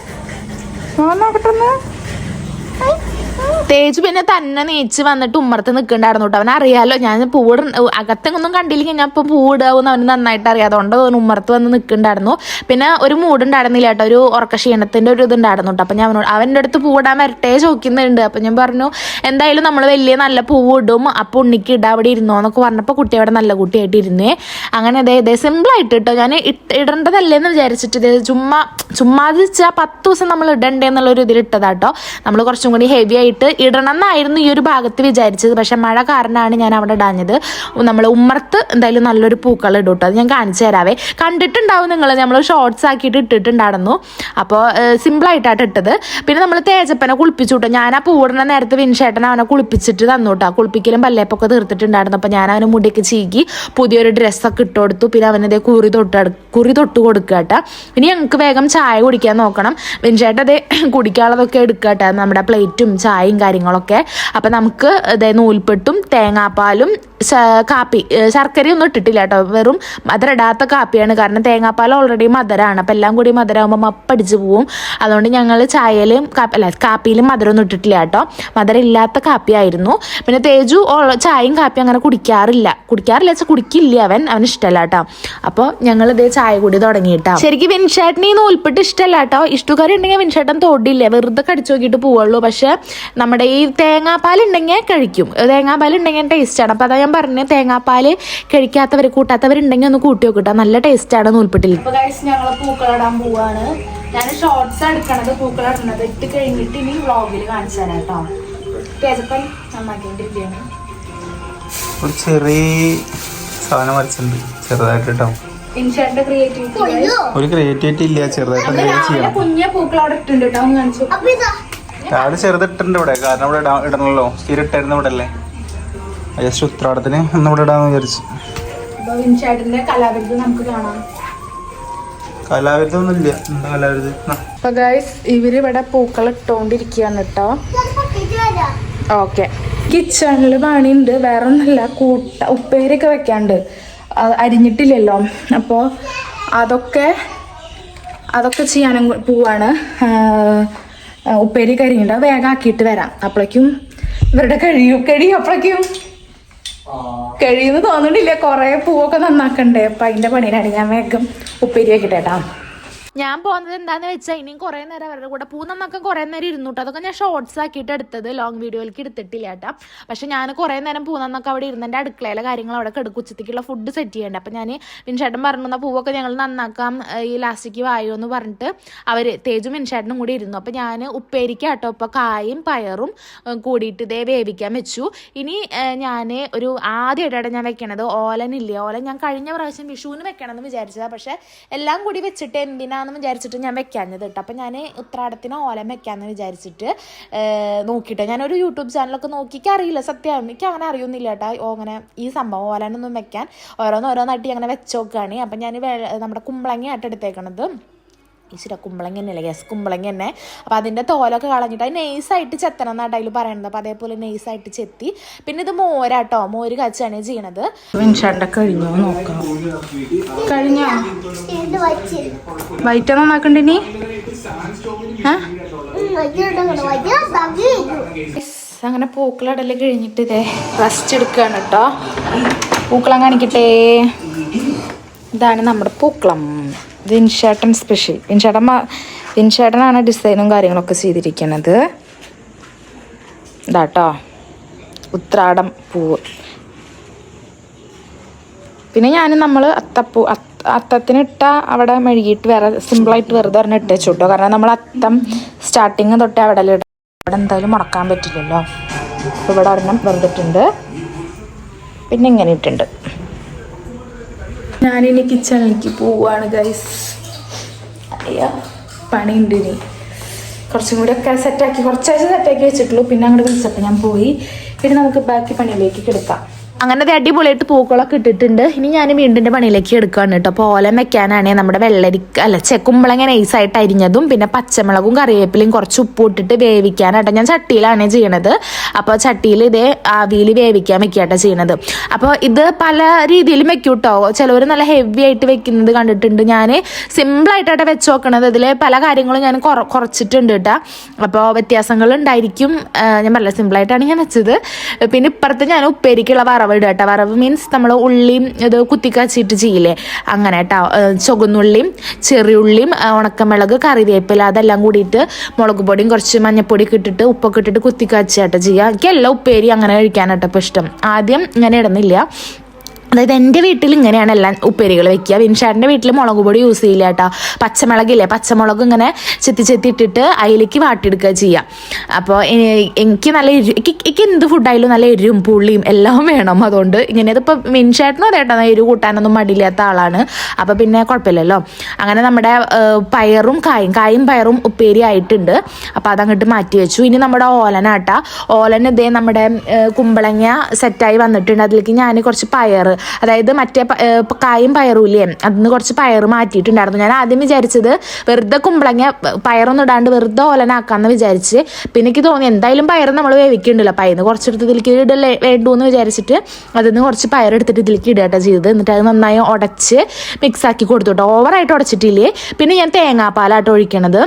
നോക്കാം നോക്കട്ടെ തേജ് പിന്നെ തന്നെ നീച്ച് വന്നിട്ട് ഉമ്മർത്ത് നിൽക്കണ്ടായിരുന്നു കേട്ടോ അവൻ അറിയാലോ ഞാൻ പൂട് അകത്തെങ്ങൊന്നും കണ്ടില്ലെങ്കിൽ ഞാൻ ഇപ്പം പൂടാവും അവന് നന്നായിട്ട് അറിയാം. അതുകൊണ്ട് അവൻ ഉമ്മറത്ത് വന്ന് നിൽക്കണ്ടായിരുന്നു പിന്നെ ഒരു മൂടുണ്ടായിരുന്നില്ല കേട്ടോ ഒരു ഉറക്ക ക്ഷീണത്തിന്റെ ഒരു ഇതുണ്ടായിരുന്നു കേട്ടോ അപ്പം ഞാൻ അവന്റെ അടുത്ത് പൂടാൻ വരട്ടെ ചോദിക്കുന്നുണ്ട്. അപ്പം ഞാൻ പറഞ്ഞു എന്തായാലും നമ്മൾ വലിയ നല്ല പൂവിടും. അപ്പോൾ ഉണ്ണിക്ക് ഇടാ അവിടെ ഇരുന്നോ എന്നൊക്കെ പറഞ്ഞപ്പോൾ കുട്ടി അവിടെ നല്ല കുട്ടിയായിട്ട് ഇരുന്നേ അങ്ങനെ അതെ ഇതേ സിമ്പിളായിട്ട് കേട്ടോ ഞാൻ ഇടേണ്ടതല്ലേന്ന് വിചാരിച്ചിട്ട് ഇത് ചുമ്മാ ചുമ്മാ വെച്ചാൽ പത്ത് ദിവസം നമ്മൾ ഇടണ്ടേ എന്നുള്ള ഒരു ഇതിൽ ഇട്ടതാട്ടോ നമ്മൾ കുറച്ചും കൂടി ഹെവി ആയിട്ട് ഇടണം എന്നായിരുന്നു ഈ ഒരു ഭാഗത്ത് വിചാരിച്ചത്. പക്ഷെ മഴ കാരണമാണ് ഞാൻ അവിടെ ഇടാഞ്ഞത്. നമ്മൾ ഉമ്മർത്ത് എന്തായാലും നല്ലൊരു പൂക്കൾ ഇടും കേട്ടോ അത് ഞാൻ കാണിച്ചു തരാവേ. കണ്ടിട്ടുണ്ടാവും നിങ്ങൾ നമ്മൾ ഷോർട്സ് ആക്കിയിട്ട് ഇട്ടിട്ടുണ്ടായിരുന്നു. അപ്പോൾ സിമ്പിളായിട്ടാണ് ഇട്ടത്. പിന്നെ നമ്മൾ തേജപ്പനെ കുളിപ്പിച്ചു കേട്ടോ ഞാൻ ആ പൂടുന്ന നേരത്തെ വിൻഷേട്ടൻ അവനെ കുളിപ്പിച്ചിട്ട് തന്നു കേട്ടോ കുളിപ്പിക്കലും പല്ലേപ്പൊക്കെ തീർത്തിട്ടുണ്ടായിരുന്നു. അപ്പോൾ ഞാൻ അവന് മുടിയൊക്കെ ചീകി പുതിയൊരു ഡ്രസ്സൊക്കെ ഇട്ട് കൊടുത്തു. പിന്നെ അവനതേ കുറി തൊട്ട് കുറി തൊട്ട് കൊടുക്കുക കേട്ടോ ഇനി ഞങ്ങൾക്ക് വേഗം ചായ കുടിക്കാൻ നോക്കണം. വിൻഷേട്ടൻ അതേ കുടിക്കാനുള്ളതൊക്കെ എടുക്കുക കേട്ടോ നമ്മുടെ പ്ലേറ്റും ചായയും കാര്യങ്ങളൊക്കെ. അപ്പം നമുക്ക് ഇതേ നൂൽപ്പെട്ടും തേങ്ങാപ്പാലും കാപ്പി ശർക്കരയൊന്നും ഇട്ടിട്ടില്ല കേട്ടോ. വെറും മധുരടാത്ത കാപ്പിയാണ്. കാരണം തേങ്ങാപ്പാൽ ഓൾറെഡി മധുരമാണ് അപ്പം എല്ലാം കൂടി മധുരമാകുമ്പോൾ മപ്പടിച്ച് പോവും. അതുകൊണ്ട് ഞങ്ങൾ ചായയിലും അല്ല കാപ്പിയിലും മധുരമൊന്നും ഇട്ടിട്ടില്ല കേട്ടോ. മധുരം ഇല്ലാത്ത കാപ്പിയായിരുന്നു. പിന്നെ തേജു ചായയും കാപ്പിയും അങ്ങനെ കുടിക്കാറില്ല. കുടിക്കാറില്ല വെച്ചാൽ കുടിക്കില്ല അവൻ. അവന് ഇഷ്ടമല്ല കേട്ടോ. അപ്പോൾ ഞങ്ങൾ ഇതേ ചായ കൂടി തുടങ്ങിയിട്ടാ ശരിക്കും വിൻഷേട്ടന് ഈ ഇഷ്ടമല്ല കേട്ടോ. ഇഷ്ടക്കാരി ഉണ്ടെങ്കിൽ വിൻഷേട്ടൻ തൊടില്ല? വെറുതെ കടിച്ചു നോക്കിയിട്ട് പോവുള്ളൂ. പക്ഷെ നമ്മുടെ ഈ തേങ്ങാപ്പാൽ ഉണ്ടെങ്കിൽ കഴിക്കും. തേങ്ങാപ്പാൽ ഉണ്ടെങ്കിൽ ടേസ്റ്റാണ് അപ്പോൾ അതാ ഞാൻ പറഞ്ഞത് തേങ്ങാപ്പാൽ കഴിക്കാത്തവർ കൂട്ടാത്തവരുണ്ടെങ്കിൽ ഒന്ന് കൂട്ടി നോക്കിട്ടോ നല്ല ടേസ്റ്റാണ് നൂൽപ്പെട്ടിൽ ഇപ്പോൾ ഞങ്ങൾ പൂക്കളിടാൻ പോവാണ്. ഞാൻ ഷോർട്സ് എടുക്കണത് പൂക്കളിടുന്നത് ഇട്ട് കഴിഞ്ഞിട്ട് ഇനി വ്ളോഗിൽ കാണിച്ചു തരാം കേട്ടോ തേജപ്പൻ നന്നാക്കിണ്ടിരിക്കുകയാണ് ഒരു ചെറിയ സാധനം വരച്ചിട്ടുണ്ട്. ചെറുതായിട്ട് കേട്ടോ ഇൻഷാന്റെ ക്രിയേറ്റിവിറ്റി ഒരു ക്രിയേറ്റിവിറ്റി ഇല്ല. ചെറുതായിട്ട് കുഞ്ഞ പൂക്കൾ അവിടെ ഇട്ടുണ്ട് കേട്ടോ കാണിച്ചു രാവിലെ ചെറുതിട്ടുണ്ട് ഇവിടെ. കാരണം ഇവിടെ ഇടാ- ഇടണല്ലോ. സ്ഥിരം ഇട്ടായിരുന്നു ഇവിടെ അല്ലേ ജസ്റ്റ് ഉത്രാടത്തിന് ഒന്ന് ഇവിടെ ഇടാന്ന് വിചാരിച്ചു. അപ്പൊ ഇൻഷാട്ടിന്റെ കലാവിരുദ്ധ നമുക്ക് കാണാം. കലാവിരുദ്ധം എന്താ കലാവിരുദ്ധം ആ. അപ്പൊ ഗൈസ് ഇവർ ഇവിടെ പൂക്കൾ ഇട്ടോണ്ടിരിക്കുകയാണ് കേട്ടോ ഓക്കെ. കിച്ചണിൽ പണിയുണ്ട്. വേറെ ഒന്നല്ല കൂട്ട ഉപ്പേരൊക്കെ വെക്കാണ്ട്. അരിഞ്ഞിട്ടില്ലല്ലോ. അപ്പോൾ അതൊക്കെ അതൊക്കെ ചെയ്യാനും പോവാണ്. ഉപ്പേരി കരിഞ്ഞിട്ട് വേഗം ആക്കിയിട്ട് വരാം. അപ്പോഴേക്കും ഇവരുടെ കഴിയും കഴിയും അപ്പോഴേക്കും കഴിയുമെന്ന് തോന്നുന്നില്ല കുറേ പൂവൊക്കെ നന്നാക്കണ്ടേ? അപ്പം അതിന്റെ പണിയിലാണ് ഞാൻ വേഗം ഉപ്പേരി വെക്കട്ടെ ഞാൻ പോകുന്നത് എന്താന്ന് വെച്ചാൽ ഇനിയും കുറേ നേരം അവരുടെ കൂടെ പൂന്നൊക്കെ കുറെ നേരം ഇരുന്നു കേട്ടോ അതൊക്കെ ഞാൻ ഷോർട്സ് ആക്കിയിട്ട് എടുത്തത് ലോങ് വീഡിയോയിലേക്ക് എടുത്തിട്ടില്ല കേട്ടോ പക്ഷെ ഞാൻ കുറേ നേരം പൂന്നൊക്കെ അവിടെ ഇരുന്ന് അടുക്കളയിലെ കാര്യങ്ങൾ അവിടെ കിടക്കും ഉച്ചത്തേക്കുള്ള ഫുഡ് സെറ്റ് ചെയ്യണ്ട. അപ്പം ഞാൻ മിൻഷേട്ടൻ പറഞ്ഞു "എന്നാ പൂവൊക്കെ ഞങ്ങൾ നന്നാക്കാം. ഈ ലാസ്റ്റിക്ക് വായോ എന്ന് പറഞ്ഞിട്ട് അവർ തേജും മിൻഷേട്ടനും കൂടി ഇരുന്നു. അപ്പം ഞാൻ ഉപ്പേരിക്കാട്ടോ ഇപ്പോൾ കായും പയറും കൂടിയിട്ട് ഇതേ വേവിക്കാൻ വെച്ചു. ഇനി ഞാൻ ഒരു ആദ്യമായിട്ടാണ് ഞാൻ വെക്കണത്. ഓലനില്ലേ? ഓലൻ ഞാൻ കഴിഞ്ഞ പ്രാവശ്യം വിഷുവിന് വെക്കണം എന്ന് വിചാരിച്ചതാണ് പക്ഷേ എല്ലാം കൂടി വെച്ചിട്ട് എന്തിനാ ഓലനാന്ന് വിചാരിച്ചിട്ട് ഞാൻ വെക്കാഞ്ഞത് കേട്ടോ. അപ്പം ഞാൻ ഉത്രാടത്തിന് ഓലം വെക്കാമെന്ന് വിചാരിച്ചിട്ട് നോക്കിയിട്ട് ഞാനൊരു യൂട്യൂബ് ചാനലൊക്കെ നോക്കിക്ക് അറിയില്ല സത്യം. എനിക്ക് അങ്ങനെ അറിയൊന്നുമില്ല കേട്ടോ. അങ്ങനെ ഈ സംഭവം ഓലനൊന്നും വെക്കാൻ. ഓരോന്നോരോന്നായിട്ട് അങ്ങനെ വെച്ചോക്കുകയാണ് അപ്പം ഞാൻ നമ്മുടെ കുമ്പളങ്ങയായിട്ട് എടുത്തേക്കണത്. ഈശ്വര കുമ്പളങ്ങ തന്നെയല്ലേ യെസ് കുമ്പളങ്ങ തന്നെ അപ്പം അതിന്റെ തോലൊക്കെ കളഞ്ഞിട്ട് അത് നൈസായിട്ട് ചെത്തണം എന്നാണ് അതിൽ പറയണത്. അപ്പം അതേപോലെ നൈസായിട്ട് ചെത്തി. പിന്നെ ഇത് മോരാട്ടോ. മോര് കാച്ചാണ് ചെയ്യണത്. കഴിഞ്ഞോ നോക്കാം. കഴിഞ്ഞോ വൈറ്റ് അങ്ങനെ പൂക്കളടൽ കഴിഞ്ഞിട്ട് ഇതേ റെസ്റ്റ് എടുക്കുകയാണ് കേട്ടോ പൂക്കളം കാണിക്കട്ടെ. ഇതാണ് നമ്മുടെ പൂക്കളം. വിൻഷേട്ടൻ സ്പെഷ്യൽ വിൻഷേട്ടൻ വിൻഷേട്ടനാണ് ഡിസൈനും കാര്യങ്ങളൊക്കെ ചെയ്തിരിക്കുന്നത് ഇതാട്ടോ ഉത്രാടം പൂവ്. പിന്നെ ഞാൻ നമ്മൾ അത്തപ്പൂ അത്ത അത്തത്തിനിട്ട അവിടെ മെഴുകിയിട്ട് വേറെ സിമ്പിളായിട്ട് വെറുതെ പറഞ്ഞ് ഇട്ട് വെച്ചു കേട്ടോ കാരണം നമ്മൾ അത്തം സ്റ്റാർട്ടിങ് തൊട്ട് അവിടെ അവിടെ എന്തായാലും മുടക്കാൻ പറ്റില്ലല്ലോ. ഇവിടെ ഒരെണ്ണം വെറുതെ ഇട്ടുണ്ട് പിന്നെ ഇങ്ങനെ ഇട്ടുണ്ട് ഞാനിനി കിച്ചണിലേക്ക് പോവാണ് ഗൈസ് അയ്യോ പണിയുണ്ട് ഇനി. കുറച്ചും കൂടി ഒക്കെ സെറ്റാക്കി കുറച്ചാഴ്ച സെറ്റാക്കി വെച്ചിട്ടുള്ളൂ. പിന്നെ അങ്ങോട്ട് വിളിച്ചപ്പോൾ ഞാൻ പോയി. പിന്നെ നമുക്ക് ബാക്കി പണിയിലേക്ക് കിടക്കാം. അങ്ങനെ ദേ അടിപൊളിയായിട്ട് പൂക്കളൊക്കെ ഇട്ടിട്ടുണ്ട്. ഇനി ഞാൻ വീണ്ടും പണിയിലേക്ക് എടുക്കുകയാണ് കേട്ടോ. അപ്പോൾ ഓല വെക്കാനാണ് നമ്മുടെ വെള്ളരിക്ക അല്ല ചെക്കുമ്പളങ്ങ നൈസായിട്ട് അരിഞ്ഞതും പിന്നെ പച്ചമുളകും കറിവേപ്പിലയും കുറച്ച് ഉപ്പ് ഇട്ടിട്ട് വേവിക്കാനാട്ടോ. ഞാൻ ചട്ടിയിലാണ് ചെയ്യണത്. അപ്പോൾ ചട്ടിയിൽ ഇതേ ആവിയിൽ വേവിക്കാൻ വെക്കാട്ടോ ചെയ്യണത്. അപ്പോൾ ഇത് പല രീതിയിലും വെക്കും കേട്ടോ. ചിലവർ നല്ല ഹെവി ആയിട്ട് വെക്കുന്നത് കണ്ടിട്ടുണ്ട്. ഞാൻ സിമ്പിളായിട്ടാണ് വെച്ച് നോക്കണത്. ഇതിൽ പല കാര്യങ്ങളും ഞാൻ കുറ കുറച്ചിട്ടുണ്ട് കേട്ടോ. അപ്പോൾ വ്യത്യാസങ്ങൾ ഉണ്ടായിരിക്കും. ഞാൻ പറഞ്ഞ സിമ്പിളായിട്ടാണ് ഞാൻ വെച്ചത്. പിന്നെ ഇപ്പുറത്ത് ഞാൻ ഉപ്പേരിക്കുള്ള വറവ് ഇടുക കേട്ടോ വറവ് മീൻസ് നമ്മൾ ഉള്ളിയും ഇത് കുത്തിക്കച്ചിട്ട് ചെയ്യില്ലേ? അങ്ങനെ കേട്ടോ ചുവന്നുള്ളിയും ചെറിയുള്ളിയും ഉണക്കമുളക് കറിവേപ്പില അതെല്ലാം കൂടിയിട്ട് മുളക് പൊടിയും കുറച്ച് മഞ്ഞപ്പൊടിയൊക്കെ ഇട്ടിട്ട് ഉപ്പൊക്കെ ഇട്ടിട്ട് കുത്തിക്കച്ചാട്ടോ ചെയ്യുക എനിക്ക് എല്ലാ ഉപ്പേരി അങ്ങനെ കഴിക്കാനായിട്ടപ്പോൾ ഇഷ്ടം. ആദ്യം ഇങ്ങനെ ഇടുന്നില്ല. അതായത് എന്റെ വീട്ടിൽ ഇങ്ങനെയാണ് എല്ലാം ഉപ്പേരികൾ വെക്കുക. വിൻഷാറിന്റെ വീട്ടിൽ മുളക് പൊടി യൂസ് ചെയ്യില്ല കേട്ടോ. പച്ചമുളകില്ലേ പച്ചമുളക് ഇങ്ങനെ ചെത്തി ചെത്തി ഇട്ടിട്ട് അതിലേക്ക് വാട്ടിയെടുക്കുക ചെയ്യുക അപ്പോൾ എനിക്ക് നല്ല എനിക്ക് എന്ത് ഫുഡായാലും നല്ല എരിവും പുള്ളിയും എല്ലാം വേണം. അതുകൊണ്ട് ഇങ്ങനെ ഇതിപ്പോൾ വിൻഷാട്ടിനും അതെ കേട്ടോ എരിവ് കൂട്ടാനൊന്നും മടിയില്ലാത്ത ആളാണ്. അപ്പോൾ പിന്നെ കുഴപ്പമില്ലല്ലോ. അങ്ങനെ നമ്മുടെ പയറും കായും കായും പയറും ഉപ്പേരി ആയിട്ടുണ്ട്. അപ്പോൾ അതങ്ങോട്ട് മാറ്റി വെച്ചു. ഇനി നമ്മുടെ ഓലനാട്ട ഓലൻ ഇതേ നമ്മുടെ കുമ്പളങ്ങ സെറ്റായി വന്നിട്ടുണ്ട്. അതിലേക്ക് ഞാൻ കുറച്ച് പയർ അതായത് മറ്റേ കായും പയറും ഇല്ലേ? അതിന് കുറച്ച് പയർ മാറ്റിയിട്ടുണ്ടായിരുന്നു. ഞാൻ ആദ്യം വിചാരിച്ചത് വെറുതെ കുമ്പളങ്ങ പയറൊന്നും ഇടാണ്ട് വെറുതെ ഓലനാക്കാന്ന് വിചാരിച്ച് പിന്നെ എനിക്ക് തോന്നി എന്തായാലും പയർ നമ്മൾ വേവിക്കുന്നുണ്ടല്ലോ അപ്പം അതിന് കുറച്ചെടുത്ത് ഇതിലേക്ക് ഇടല്ലേ വേണ്ടു എന്ന് വിചാരിച്ചിട്ട് അതിൽ നിന്ന് കുറച്ച് പയറെടുത്തിട്ട് ഇതിലേക്ക് ഇടുകട്ടോ ചെയ്തത്. എന്നിട്ട് അത് നന്നായി ഉടച്ച് മിക്സാക്കി കൊടുത്തു കേട്ടോ. ഓവറായിട്ട് ഉടച്ചിട്ടില്ലേ? പിന്നെ ഞാൻ തേങ്ങാപ്പാലാട്ടോ ഒഴിക്കണത്.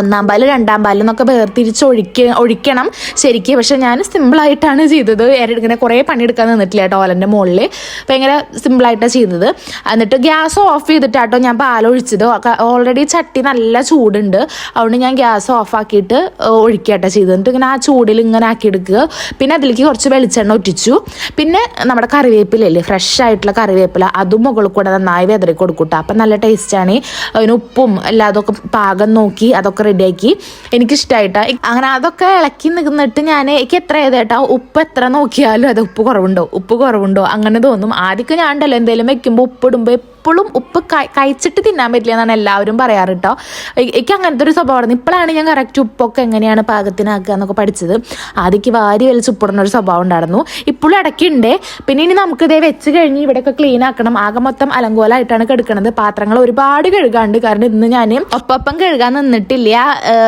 ഒന്നാം പാൽ രണ്ടാം പാൽ എന്നൊക്കെ വേർതിരിച്ച് ഒഴിക്ക ഒഴിക്കണം ശരിക്കും. പക്ഷെ ഞാൻ സിമ്പിളായിട്ടാണ് ചെയ്തത്. ഇങ്ങനെ കുറേ പണിയെടുക്കാൻ നിന്നിട്ടില്ല കേട്ടോ ഓലന്റെ മുകളിൽ ഭയങ്കര സിമ്പിളായിട്ടാണ് ചെയ്തത് എന്നിട്ട് ഗ്യാസ് ഓഫ് ചെയ്തിട്ടാട്ടോ ഞാൻ പാലൊഴിച്ചത്. ഓൾറെഡി ചട്ടി നല്ല ചൂടുണ്ട്. അതുകൊണ്ട് ഞാൻ ഗ്യാസ് ഓഫാക്കിയിട്ട് ഒഴിക്കാട്ടോ ചെയ്തത്. എന്നിട്ട് ഇങ്ങനെ ആ ചൂടിൽ ഇങ്ങനെ ആക്കിയെടുക്കുക. പിന്നെ അതിലേക്ക് കുറച്ച് വെളിച്ചെണ്ണ ഒറ്റിച്ചു. പിന്നെ നമ്മുടെ കറിവേപ്പിലല്ലേ ഫ്രഷ് ആയിട്ടുള്ള കറിവേപ്പില അതും മുകളിൽ കൂടെ നന്നായി വെതറി കൊടുക്കൂട്ടോ അപ്പം നല്ല ടേസ്റ്റാണ് അതിന് ഉപ്പും എല്ലാം അതൊക്കെ പാകം നോക്കി അതൊക്കെ റെഡിയാക്കി. എനിക്കിഷ്ടമായിട്ടാ അങ്ങനെ അതൊക്കെ ഇളക്കി നിന്നിട്ട് ഞാൻ എനിക്ക് എത്ര ഏതേട്ടാ ഉപ്പ് എത്ര നോക്കിയാലും അത് ഉപ്പ് കുറവുണ്ടോ? ഉപ്പ് കുറവുണ്ടോ? അങ്ങനെ തോന്നും. ആദ്യമൊക്കെ ഞാൻ ഉണ്ടല്ലോ എന്തെങ്കിലും വെക്കുമ്പോൾ ഉപ്പ് ഇടുമ്പോൾ എപ്പോഴും ഉപ്പ് കഴി- കഴിച്ചിട്ട് തിന്നാൻ പറ്റില്ല എന്നാണ് എല്ലാവരും പറയാറ് കേട്ടോ എനിക്ക് അങ്ങനത്തെ ഒരു സ്വഭാവമാണ് ഇപ്പോഴാണ് ഞാൻ കറക്റ്റ് ഉപ്പൊക്കെ എങ്ങനെയാണ് പാകത്തിനാക്കുക എന്നൊക്കെ പഠിച്ചത്. ആദ്യക്ക് വാരി വലിച്ച് ഉപ്പിടുന്ന ഒരു സ്വഭാവം ഉണ്ടായിരുന്നു. ഇപ്പോഴും ഇടയ്ക്കുണ്ട്. പിന്നെ ഇനി നമുക്ക് ഇതേ വെച്ച് കഴിഞ്ഞ് ഇവിടെയൊക്കെ ക്ലീൻ ആക്കണം. ആകെ മൊത്തം അലങ്കോലായിട്ടാണ് കിടക്കുന്നത് പാത്രങ്ങൾ ഒരുപാട് കഴുകാണ്ട്. കാരണം ഇന്ന് ഞാൻ ഒപ്പം കഴുകാൻ നിന്നിട്ടില്ല.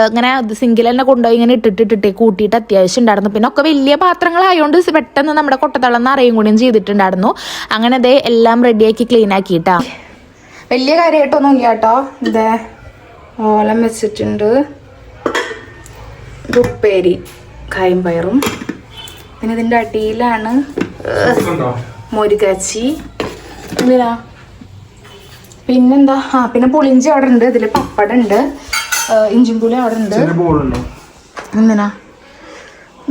ഇങ്ങനെ സിങ്കിൽ തന്നെ കൊണ്ടുപോയി ഇങ്ങനെ ഇട്ടിട്ടിട്ടിട്ട് കൂട്ടിയിട്ട് അത്യാവശ്യം ഉണ്ടായിരുന്നു. പിന്നെ ഒക്കെ വലിയ പാത്രങ്ങളായതുകൊണ്ട് പെട്ടെന്ന് നമ്മുടെ കൊട്ടത്തളം അറിയും കൂടിയും ചെയ്തിട്ടുണ്ടായിരുന്നു. അങ്ങനെ അതേ എല്ലാം റെഡിയാക്കി ക്ലീൻ ആക്കിയിട്ടാ. വലിയ കാര്യമായിട്ടൊന്നും ഇല്ല കേട്ടോ. ഇതേ ഓലം വെച്ചിട്ടുണ്ട്. ഇത് ഉപ്പേരി കായും പയറും പിന്നെ ഇതിന്റെ അടിയിലാണ് മുരുകാച്ചി എന്തിനാ പിന്നെന്താ? ആ പിന്നെ പുളിഞ്ചി അവിടെ ഉണ്ട്. ഇതിൽ പപ്പടം ഉണ്ട്. ഇഞ്ചിൻ പുളി അവിടെ ഉണ്ട്. എന്തിനാ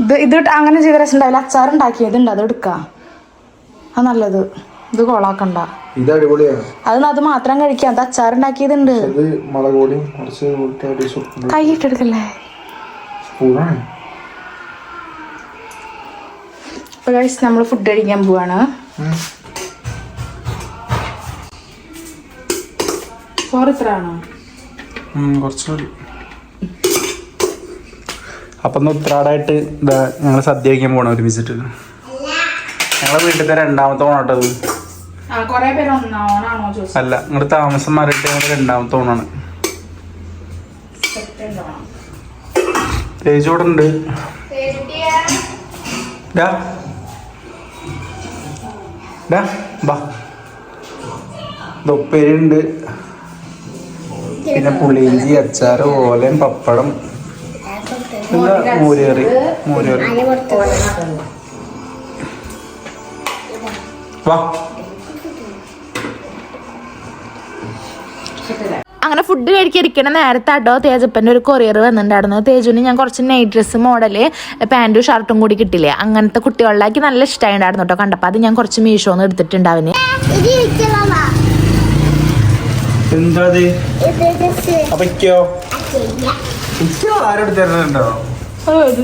ഇത് ഇത് അങ്ങനെ ചെയ്ത രസം ഉണ്ടാവില്ല. അച്ചാർ ഉണ്ടാക്കിയതുണ്ട് അത് എടുക്കാം. അത് നല്ലത്. ഇത് കൊളാക്കണ്ട. ഇത് അടിപൊളിയാണ്. അത് അത് മാത്രം കഴിക്കാം. അത് അച്ചാർ ഉണ്ടാക്കിയതുണ്ട് അത് മുളക് പൊടിയും കുറച്ച് കൈ ഇട്ടെടുക്കല്ലേ? സ്പൂണാണ്. അപ്പൊ കഴിച്ച് നമ്മൾ ഫുഡ് കഴിക്കാൻ പോവാണ്. ചോറ് ഇത്ര ആണോ ഉം, കുറച്ചുകൂടി അപ്പം ഒന്ന് ഉത്രാടായിട്ട് ഇതാ ഞങ്ങൾ സദ്യ കഴിക്കാൻ പോകണം ഒരുമിച്ചിട്ട്. ഞങ്ങളെ വീട്ടിലത്തെ രണ്ടാമത്തെ ഓണം കേട്ടോ അത്. ആ കൊറേ പേര് ഒന്നാണോ ചോദിച്ചത്? അല്ല ഇങ്ങോട്ട് താമസം മാറിയിട്ട് ഞങ്ങൾ രണ്ടാമത്തെ ഓണാണ് തേജ് ഇവിടെ ഉണ്ട് ഡാ ബാ പിന്നെ പുളിയിഞ്ചി അച്ചാർ ഓലൻ പപ്പടം. എന്താ മോരുകറി? മോരുകറി. വാ. അങ്ങനെ ഫുഡ് കഴിക്കാതിരിക്കണ നേരത്തെ ആട്ടോ തേജപ്പന്റെ ഒരു കൊറിയർ വന്നിട്ടുണ്ടായിരുന്നു തേജുവിന് ഞാൻ കുറച്ച് നൈറ്റ് ഡ്രസ്സ് മോഡൽ പാന്റും ഷർട്ടും കൂടി കിട്ടില്ലേ അങ്ങനത്തെ കുട്ടികളിലേക്ക് നല്ല ഇഷ്ടമായിട്ടുണ്ടായിരുന്നു കേട്ടോ കണ്ടപ്പോൾ അത് ഞാൻ കുറച്ച് മീഷോന്ന് എടുത്തിട്ടുണ്ടാവിന് എന്താ ഇത് അപ്പൊ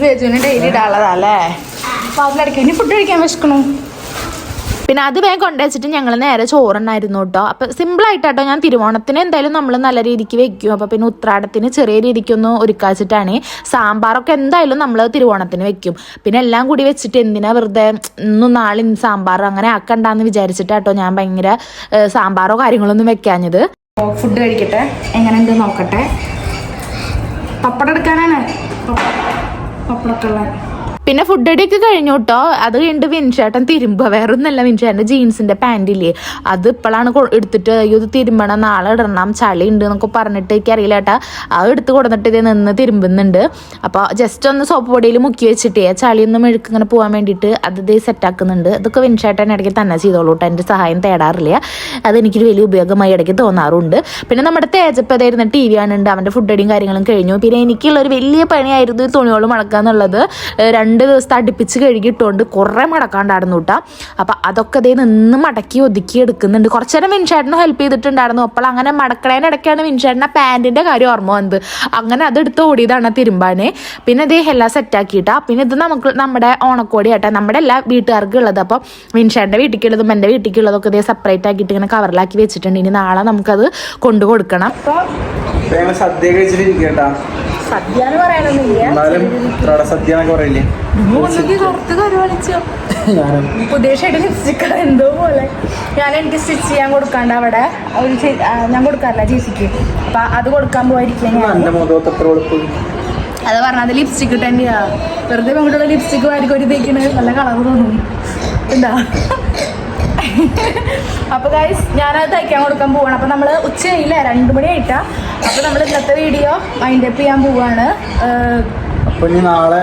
തേജുവിന് ഡെയിലി ഇടാനുള്ളതാ അല്ലേ? വാതിലടയ്ക്കും ഇനി ഫുഡ് കഴിക്കാൻ വിശക്കണു. പിന്നെ അത് വേഗം കൊണ്ടുവച്ചിട്ട് ഞങ്ങൾ നേരെ ചോറുണ്ടായിരുന്നു കേട്ടോ. അപ്പം സിമ്പിളായിട്ടാട്ടോ ഞാൻ തിരുവോണത്തിന് എന്തായാലും നമ്മൾ നല്ല രീതിക്ക് വെക്കും. അപ്പോൾ പിന്നെ ഉത്രാടത്തിന് ചെറിയ രീതിക്ക് രീതിക്കൊന്ന് ഒരുക്കാച്ചിട്ടാണ് സാമ്പാറൊക്കെ എന്തായാലും നമ്മൾ തിരുവോണത്തിന് വെക്കും. പിന്നെ എല്ലാം കൂടി വെച്ചിട്ട് എന്തിനാ വെറുതെ ഇന്നും നാളെ സാമ്പാർ അങ്ങനെ ആക്കണ്ടെന്ന് വിചാരിച്ചിട്ടാട്ടോ ഞാൻ ഭയങ്കര സാമ്പാറോ കാര്യങ്ങളൊന്നും വെക്കാഞ്ഞത്. ഫുഡ് കഴിക്കട്ടെ. എങ്ങനെയുണ്ട് നോക്കട്ടെ. പപ്പടം എടുക്കാനാണ്. പപ്പ- പപ്പടമൊക്കെ ഉള്ള പിന്നെ ഫുഡ് അടിയൊക്കെ കഴിഞ്ഞു കേട്ടോ അത് കഴിഞ്ഞിട്ട് വിൻചേട്ടൻ തിരുമ്പ വേറൊന്നല്ല വിൻചേട്ടന്റെ ജീൻസിന്റെ പാന്റില്ലേ അത് ഇപ്പോഴാണ് എടുത്തിട്ട് അയ്യോ ഇത് തിരുമ്പണം നാളെ ഇടണം ചളി ഉണ്ട് എന്നൊക്കെ പറഞ്ഞിട്ട് എനിക്ക് അറിയില്ല കേട്ടാ അത് എടുത്ത് കൊടുത്തിട്ട് ഇത് നിന്ന് തിരുമ്പുന്നുണ്ട്. അപ്പോൾ ജസ്റ്റ് ഒന്ന് സോപ്പ് പൊടിയിൽ മുക്കി വെച്ചിട്ടേ ചളിയൊന്നും മെഴുക്ക് ഇങ്ങനെ പോകാൻ വേണ്ടിയിട്ട് അത് ഇതേ സെറ്റാക്കുന്നുണ്ട് അതൊക്കെ വിൻചേട്ടൻ ഇടയ്ക്ക് തന്നെ ചെയ്തോളൂ കേട്ടോ എന്റെ സഹായം തേടാറില്ല. അതെനിക്കൊരു വലിയ ഉപയോഗമായി ഇടയ്ക്ക് തോന്നാറുണ്ട്. പിന്നെ നമ്മുടെ തേജപ്പതായിരുന്ന ടി വി കാണുന്നുണ്ട്. അവന്റെ ഫുഡ് അടിയും കാര്യങ്ങളും കഴിഞ്ഞു. പിന്നെ എനിക്കുള്ള ഒരു വലിയ പണിയായിരുന്നു ഈ തുണികൾ മടക്കുക എന്നുള്ളത് ഏഹ് രണ്ട് ദിവസത്തെ അടുപ്പിച്ച് കഴുകിയിട്ടുകൊണ്ട് കുറേ മടക്കാണ്ടായിരുന്നു കേട്ടോ അപ്പം അതൊക്കെ അതേ നിന്ന് മടക്കി ഒതുക്കി എടുക്കുന്നുണ്ട്. കുറച്ച് നേരം വിൻഷേട്ടനും ഹെൽപ്പ് ചെയ്തിട്ടുണ്ടായിരുന്നു. അപ്പോൾ അങ്ങനെ മടക്കണേനിടയ്ക്കാണ് വിൻഷേട്ടന്റെ പാന്റിന്റെ കാര്യം ഓർമ്മ വന്നത്. അങ്ങനെ അതെടുത്ത് ഓടിയതാണ് തിരുമ്പാനെ. പിന്നെ അതേ എല്ലാം സെറ്റാക്കിയിട്ടാ പിന്നെ ഇത് നമുക്ക് നമ്മുടെ ഓണക്കോടി ആട്ടെ. നമ്മുടെ എല്ലാ വീട്ടുകാർക്കും ഉള്ളത്. അപ്പോൾ വിൻഷേട്ടന്റെ വീട്ടിലേക്കുള്ളതും എന്റെ വീട്ടിലേക്കുള്ളതൊക്കെ ഇതേ സെപ്പറേറ്റ് ആക്കിയിട്ട് ഇങ്ങനെ കവറിലാക്കി വെച്ചിട്ടുണ്ട്. ഇനി നാളെ നമുക്കത് കൊണ്ടു കൊടുക്കണം. അപ്പോൾ സദ്യ കഴിച്ചിട്ടിരിക്കട്ടാ സദ്യ എന്ന് പറയാനൊന്നുമില്ല സദ്യ എന്നൊക്കെ പറയില്ലേ? ഒന്നുകിൽ കറുത്ത് കരു കളിച്ചോ ഞാനും. പുതിയ ഷെയ്ഡ് ലിപ്സ്റ്റിക്ക് എന്തോ പോലെ. ഞാൻ എനിക്ക് സ്റ്റിച്ച് ചെയ്യാൻ കൊടുക്കാണ്ട് അവിടെ ഒരു ഞാൻ കൊടുക്കാറില്ല ചേച്ചിക്ക്. അപ്പൊ അത് കൊടുക്കാൻ പോയിരിക്കും അത് പറഞ്ഞത് ലിപ്സ്റ്റിക്ക് തന്നെയാ വെറുതെ പെൺകുട്ടിയുടെ ലിപ്സ്റ്റിക്ക് വാരിക്ക് ഒരു തേക്കണ്. നല്ല കളർ തോന്നും. എന്താ? [laughs] അപ്പൊ ഗൈസ് ഞാനത് തയ്ക്കാൻ കൊടുക്കാൻ പോവാണ്. അപ്പൊ നമ്മൾ ഉച്ചയില്ല രണ്ടു മണി ആയിട്ടാ. അപ്പൊ നമ്മൾ ഇന്നത്തെ വീഡിയോ മൈൻഡ് അപ്പ് ചെയ്യാൻ പോവാണ്. അപ്പോൾ ഇനി നാളെ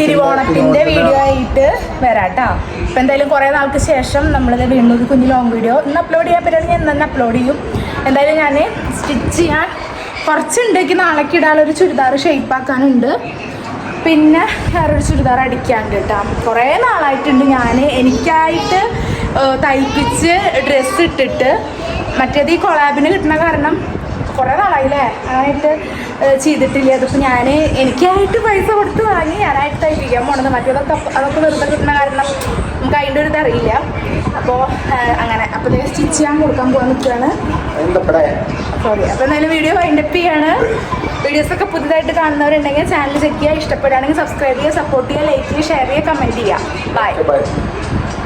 തിരുവോണത്തിന്റെ വീഡിയോ ആയിട്ട് വരാട്ടോ. അപ്പൊ എന്തായാലും കുറെ നാൾക്ക് ശേഷം നമ്മളിത് വീണ്ടും ഒരു കുഞ്ഞു ലോങ് വീഡിയോ ഇന്ന് അപ്ലോഡ് ചെയ്യാൻ പറ്റുകയാണെങ്കിൽ ഞാൻ തന്നെ അപ്ലോഡ് ചെയ്യും. എന്തായാലും ഞാൻ സ്റ്റിച്ച് ചെയ്യാൻ കുറച്ചുണ്ടെങ്കിൽ നാളേക്ക് ഇടാനുള്ളൊരു ചുരിദാർ ഷേപ്പ് ആക്കാനുണ്ട്. പിന്നെ വേറൊരു ചുരിദാർ അടിക്കാൻ കേട്ടോ. കുറേ നാളായിട്ടുണ്ട് ഞാൻ എനിക്കായിട്ട് തയ്പ്പിച്ച് ഡ്രസ്സ് ഇട്ടിട്ട് മറ്റേത് ഈ കൊളാബിന് കിട്ടുന്ന കാരണം കുറേ നാളായില്ലേ? ഏഹ്, ചെയ്തിട്ടില്ല? അതിപ്പോൾ ഞാൻ എനിക്കായിട്ട് പൈസ കൊടുത്ത് വാങ്ങി ഞാനായിട്ട് തയ്പ്പിക്കാൻ പോണത്. മറ്റേതൊക്കെ അതൊക്കെ വെറുതെ കിട്ടുന്ന കാരണം നമുക്ക് അതിന്റെ ഒരു ഇതറിയില്ല. അപ്പോൾ അങ്ങനെ. അപ്പോൾ ഇതേ സ്റ്റിച്ച് ചെയ്യാൻ കൊടുക്കാൻ പോകാൻ നിൽക്കുകയാണ് സോറി അപ്പോൾ എന്തായാലും വീഡിയോ വൈൻഡപ്പ് ചെയ്യാണ്. വീഡിയോസൊക്കെ പുതുതായിട്ട് കാണുന്നവരുണ്ടെങ്കിൽ ചാനൽ ചെക്ക് ചെയ്യുക. ഇഷ്ടപ്പെടുകയാണെങ്കിൽ സബ്സ്ക്രൈബ് ചെയ്യുക സപ്പോർട്ട് ചെയ്യുക ലൈക്ക് ചെയ്യുക ഷെയർ ചെയ്യുക കമന്റ് ചെയ്യുക. ബൈ